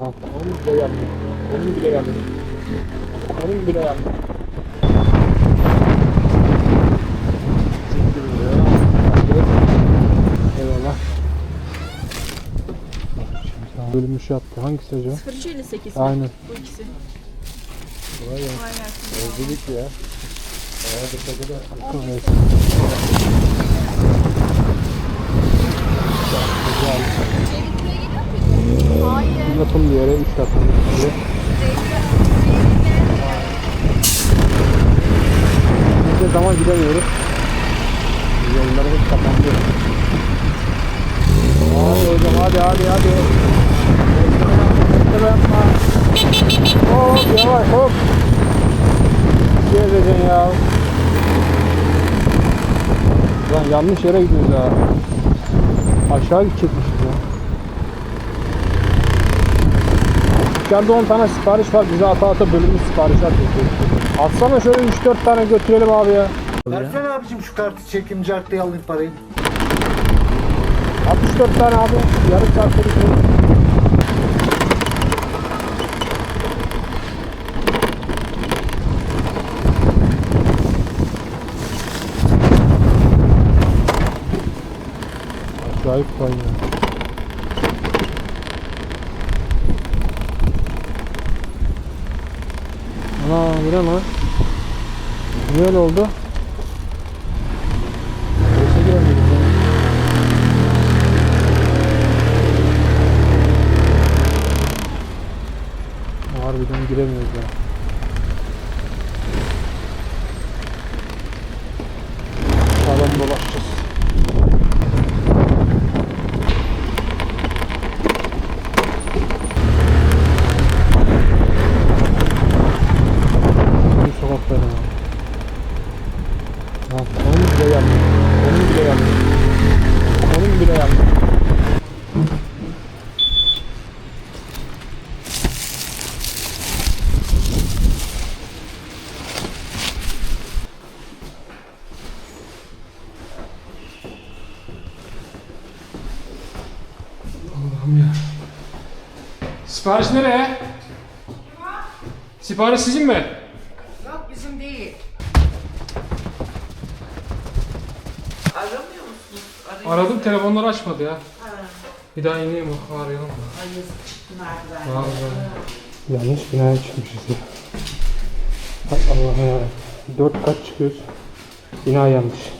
Ha, onun bile yandı. Onun bile yandı. Onun bile yandı. Eyvallah. Bölünmüş yaptı. Hangisi acaba? 0358 mi? Aynen. Bu ikisi. Kolay gelsin. Kolay gelsin. Özledik ya. Bayağı da tadı Yakın bir yere 3 dakikalık bir yere. Biz zaman gidemiyoruz. Yollarımız kapandı. Hadi hocam hadi hadi hadi. Bekleme yapma. Hop yavaş hop. Şey edeceksin ya. Lan yanlış yere gidiyoruz ya. Aşağı gidecekmişiz ya. Dükkanda 10 tane sipariş var. Bize ata ata bölümlü siparişler bekliyor. Atsana şöyle 3-4 tane götürelim abi ya. Versene abicim şu kartı çekeyim cartı alayım parayı. 64 tane abi. Yarım saatte bitirelim. Acayip kaynıyor. Bu ne lan? Oldu? Harbiden giremiyoruz ya. Sağlam dolaşacağız. Bu sokaklara. Ha, onun bile yandı. Onun bile yandı. Onun bile yandı. Allah'ım ya. Sipariş nereye? Sipariş sizin mi? Yok bizim değil. Aramıyor musunuz? Arayın. Aradım telefonları açmadı ya. Ha. Bir daha ineyim arayalım. Ay yazık çıktı merdiven. Vallahi. Yanlış binaya çıkmışız ya. Hay Allah ya. Dört kat çıkıyoruz. Bina yanlış.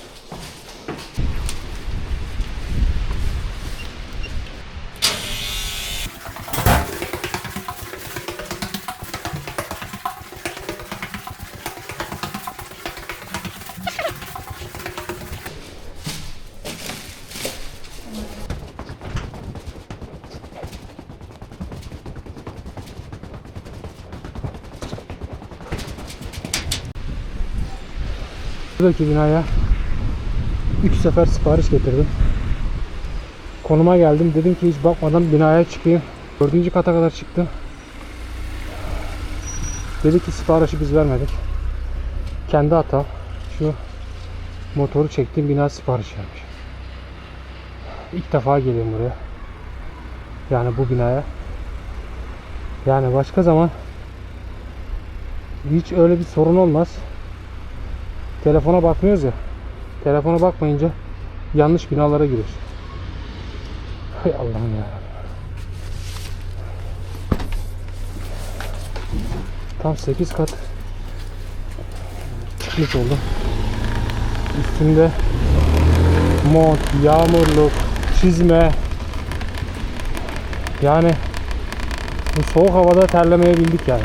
Buradaki binaya 3 sefer sipariş getirdim. Konuma geldim. Dedim ki hiç bakmadan binaya çıkayım. Dördüncü kata kadar çıktım. Dedi ki siparişi biz vermedik. Kendi hatam. Şu motoru çektiğim bina sipariş vermiş. İlk defa geliyorum buraya. Yani bu binaya. Yani başka zaman hiç öyle bir sorun olmaz. Telefona bakmıyoruz ya. Telefona bakmayınca yanlış binalara giriyoruz. Hay Allah'ım ya. Tam 8 kat çıkmış oldum. Üstünde mont, yağmurluk, çizme. Yani bu soğuk havada terlemeyebildik yani.